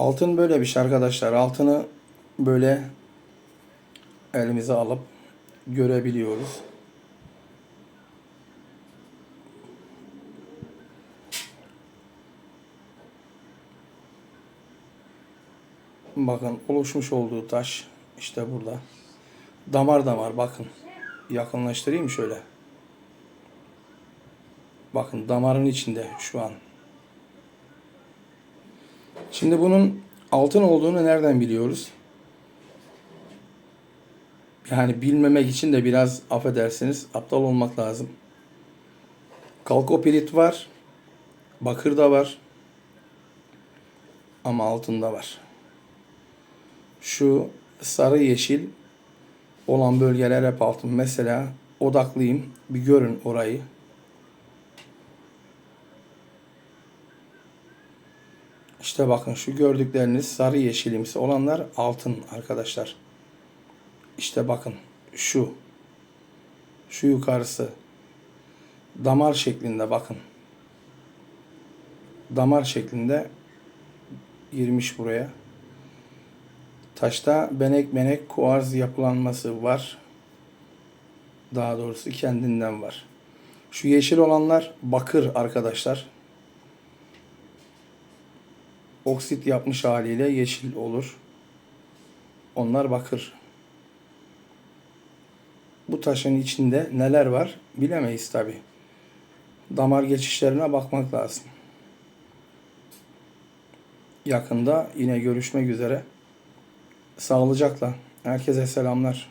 Altın böyle bir şey arkadaşlar. Altını böyle elimize alıp görebiliyoruz. Bakın oluşmuş olduğu taş işte burada. Damar damar bakın. Yakınlaştırayım şöyle. Bakın damarın içinde şu an. Şimdi bunun altın olduğunu nereden biliyoruz? Yani bilmemek için de biraz affedersiniz aptal olmak lazım. Kalkopirit var. Bakır da var. Ama altında var. Şu sarı yeşil olan bölgeler hep altın. Mesela odaklıyım. Bir görün orayı. İşte bakın şu gördükleriniz sarı yeşilimsi olanlar altın arkadaşlar. İşte bakın şu. Şu yukarısı. Damar şeklinde bakın. Damar şeklinde girmiş buraya. Taşta benek benek kuarz yapılanması var. Daha doğrusu kendinden var. Şu yeşil olanlar bakır arkadaşlar. Oksit yapmış haliyle yeşil olur. Onlar bakır. Bu taşın içinde neler var bilemeyiz tabi. Damar geçişlerine bakmak lazım. Yakında yine görüşmek üzere. Sağlıcakla. Herkese selamlar.